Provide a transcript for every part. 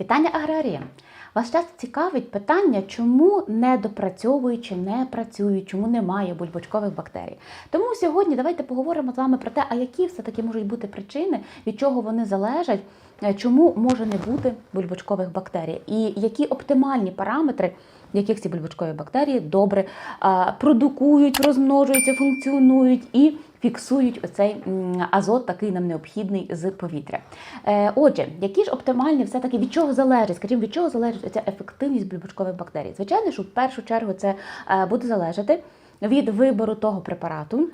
Вітання аграріям! Вас часто цікавить питання, чому не допрацьовують чи не працюють, чому немає бульбочкових бактерій. Тому сьогодні давайте поговоримо з вами про те, а які все-таки можуть бути причини, від чого вони залежать, е, чому може не бути бульбочкових бактерій, і які оптимальні параметри, яких ці бульбочкові бактерії добре продукують, розмножуються, функціонують і фіксують оцей азот, такий нам необхідний з повітря. Е, Отже, які ж оптимальні все-таки від чого залежить? Скажімо, від чого залежить ця ефективність бульбочкових бактерій? Звичайно, що в першу чергу це е, буде залежати від вибору того препарату.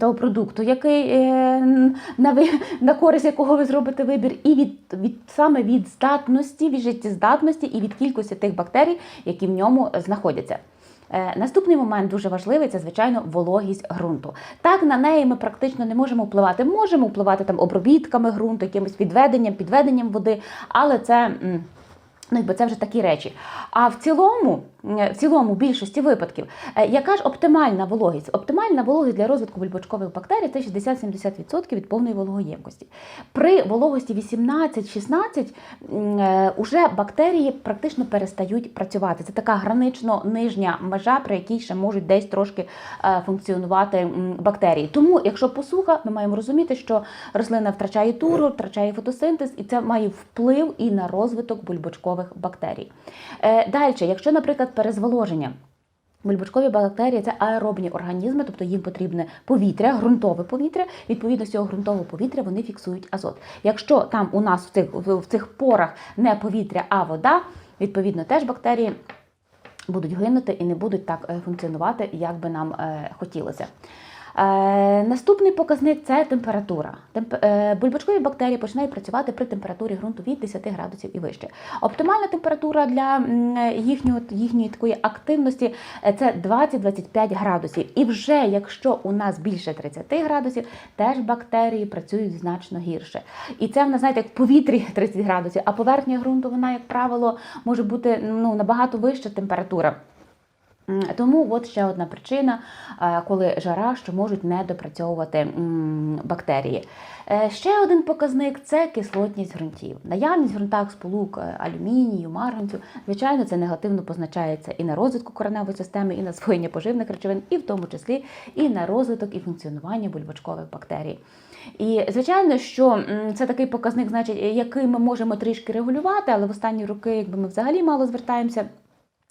Того продукту, який е, на, на користь якого ви зробите вибір, і від, від саме від здатності, від життєздатності і від кількості тих бактерій, які в ньому знаходяться. Е, Наступний момент дуже важливий це, звичайно, вологість ґрунту. Так, на неї ми практично не можемо впливати. Можемо впливати там обробітками ґрунту, якимось відведенням, підведенням води, але це. Ну, це вже такі речі. А в цілому, в цілому, більшості випадків, е, яка ж оптимальна вологість? Оптимальна вологість для розвитку бульбочкових бактерій це 60-70% від повної вологоємкості. При вологості 18-16 е, уже бактерії практично перестають працювати. Це така гранично нижня межа, при якій ще можуть десь трошки е, функціонувати бактерії. Тому, якщо посуха, ми маємо розуміти, що рослина втрачає туру, втрачає фотосинтез, і це має вплив і на розвиток бульбочкових бактерій. Е, Далі, якщо, наприклад, перезволоження. Бульбочкові бактерії це аеробні організми, тобто їм потрібне повітря, ґрунтове повітря. Відповідно з цього ґрунтового повітря вони фіксують азот. Якщо там у нас в цих, в цих порах не повітря, а вода, відповідно теж бактерії будуть гинути і не будуть так е, функціонувати, як би нам е, хотілося. Е, наступний показник це температура. Темп, е, бульбочкові бактерії починають працювати при температурі ґрунту від 10 градусів і вище. Оптимальна температура для м, їхнього, їхньої такої активності е, це 20-25 градусів. І вже якщо у нас більше 30 градусів, теж бактерії працюють значно гірше. І це в нас, знаєте, як в повітрі 30 градусів, а поверхня ґрунту, вона, як правило, може бути ну, набагато вища температура. Тому от ще одна причина, е, коли жара, що можуть не допрацьовувати бактерії. Е, Ще один показник це кислотність ґрунтів. Наявність в ґрунтах сполук е, алюмінію, марганцю, звичайно, це негативно позначається і на розвитку кореневої системи, і на засвоєння поживних речовин, і в тому числі і на розвиток і функціонування бульбочкових бактерій. І звичайно, що це такий показник, значить, який ми можемо трішки регулювати, але в останні роки, якби ми взагалі мало звертаємося.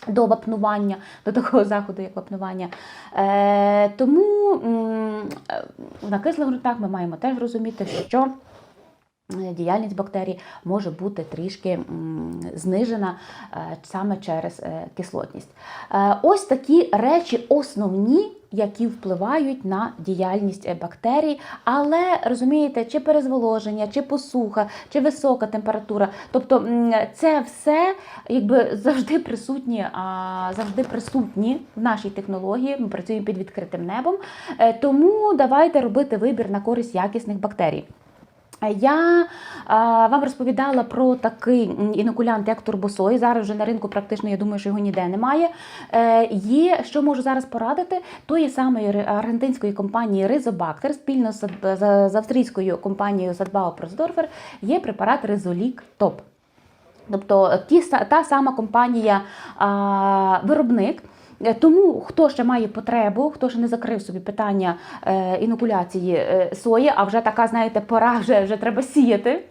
До вапнування, до такого заходу, як вапнування. Е, тому м, е, на кислих ґрунтах ми маємо теж розуміти, що діяльність бактерій може бути трішки знижена е, саме через е, кислотність. Е, ось такі речі основні. Які впливають на діяльність е, бактерій, але розумієте, чи перезволоження, чи посуха, чи висока температура. Тобто це все якби завжди присутні, завжди присутні в нашій технології. Ми працюємо під відкритим небом. Е, Тому давайте робити вибір на користь якісних бактерій. Я а, вам розповідала про такий інокулянт, як турбосой. Зараз вже на ринку практично я думаю, що його ніде немає. Е, є, що можу зараз порадити, тої самої аргентинської компанії Rizobacter спільно з, з, з австрійською компанією Садбао Просдорфер є препарат Резолік Топ. Тобто ті, та сама компанія а, виробник. Е, Тому хто ще має потребу, хто ще не закрив собі питання е, інокуляції е, сої, а вже така, знаєте, пора вже, вже треба сіяти.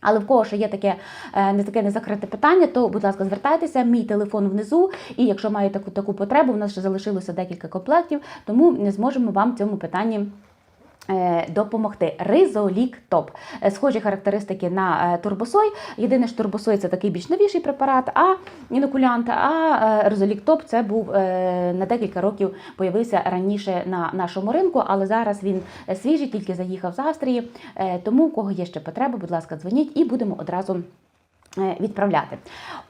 Але в кого ще є таке не таке незакрите питання, то, будь ласка, звертайтеся, мій телефон внизу. І якщо маєте таку таку потребу, в нас ще залишилося декілька комплектів, тому не зможемо вам в цьому питанні. Е, Допомогти Ризолік Топ. Е, Схожі характеристики на е, турбосой. Єдине, що турбосой це такий більш новіший препарат, а інокулянт, а Ризолік Топ це був на декілька років появився раніше на нашому ринку, але зараз він свіжий, тільки заїхав з Австрії. Тому, у кого є ще потреба, будь ласка, дзвоніть і будемо одразу. Е, Відправляти.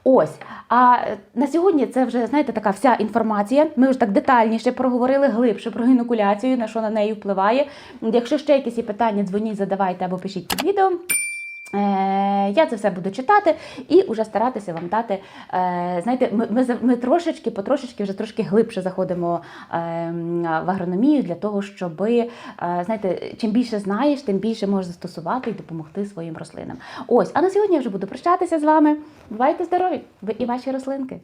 Ось. А на сьогодні це вже, знаєте, така вся інформація. Ми вже так детальніше проговорили глибше про інокуляцію, на що на неї впливає. Якщо ще якісь є питання, дзвоніть, задавайте або пишіть під відео. Е, Я це все буду читати і вже старатися вам дати. Е, знаєте, ми, ми, ми трошечки, потрошечки вже трошки глибше заходимо е, в агрономію для того, щоб знаєте, чим більше знаєш, тим більше можеш застосувати і допомогти своїм рослинам. Ось, а на сьогодні я вже буду прощатися з вами. Бувайте здорові! Ви і ваші рослинки.